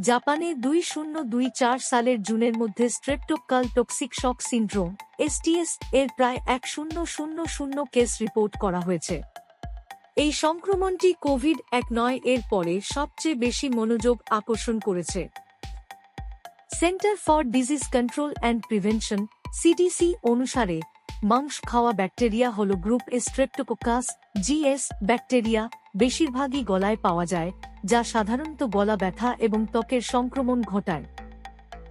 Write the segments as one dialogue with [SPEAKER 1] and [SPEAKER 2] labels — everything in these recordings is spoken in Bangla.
[SPEAKER 1] জাপানে দুই শূন্য দুই চার সালের জুনের মধ্যে streptococcal toxic shock syndrome, STS, এর প্রায় এক শূন্য শূন্য শূন্য কেস রিপোর্ট করা হয়েছে। এই সংক্রমণটি কোভিড এক নয় এর পরে সবচেয়ে বেশি মনোযোগ আকর্ষণ করেছে। Centre for disease control and prevention, CDC, অনুসারে মাংস খাওয়া ব্যাকটেরিয়া হল গ্রুপ স্ট্রেপ্টোকোকাস, জিএস ব্যাকটেরিয়া, বেশিরভাগই গলায় পাওয়া যায়, যা সাধারণত গলা ব্যথা এবং ত্বকের সংক্রমণ ঘটায়।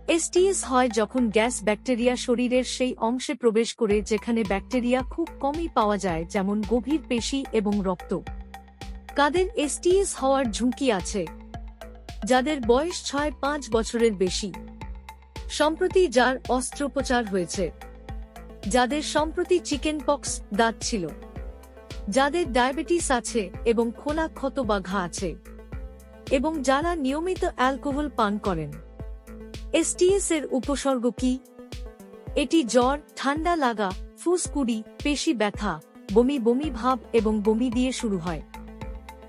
[SPEAKER 1] এসটিএস হয় যখন গ্যাস ব্যাকটেরিয়া শরীরের সেই অংশে প্রবেশ করে যেখানে ব্যাকটেরিয়া খুব কমই পাওয়া যায়, যেমন গভীর পেশি এবং রক্ত। কাদের এসটিএস হওয়ার ঝুঁকি আছে? যাদের বয়স ছয় পাঁচ বছরের বেশি। সম্প্রতি যার অস্ত্রোপচার হয়েছে। যাদের সম্প্রতি চিকেন পক্স দাঁত ছিল। যাদের ডায়াবেটিস আছে এবং খোলা ক্ষত বা ঘা আছে। এবং যারা নিয়মিত অ্যালকোহল পান করেন। এসটিএস এর উপসর্গ কি? এটি জ্বর, ঠান্ডা লাগা, ফুসকুড়ি, পেশি ব্যথা, বমি বমি ভাব এবং বমি দিয়ে শুরু হয়।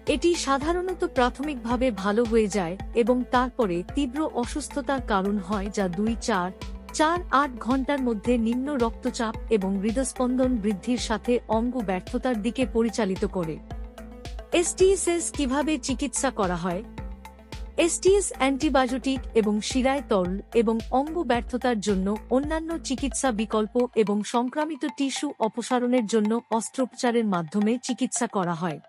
[SPEAKER 1] এটি সাধারণত প্রাথমিকভাবে ভালো হয়ে যায় এবং তারপরে তীব্র অসুস্থতার কারণ হয় যা দুই, চার চার আট ঘণ্টার মধ্যে নিম্ন রক্তচাপ এবং হৃদস্পন্দন বৃদ্ধির সাথে অঙ্গ ব্যর্থতার দিকে পরিচালিত করে। এসটিএসএস কীভাবে চিকিৎসা করা হয়? এসটিএস অ্যান্টিবায়োটিক এবং শিরায় তরল এবং অঙ্গ ব্যর্থতার জন্য অন্যান্য চিকিৎসা বিকল্প এবং সংক্রামিত টিস্যু অপসারণের জন্য অস্ত্রোপচারের মাধ্যমে চিকিৎসা করা হয়।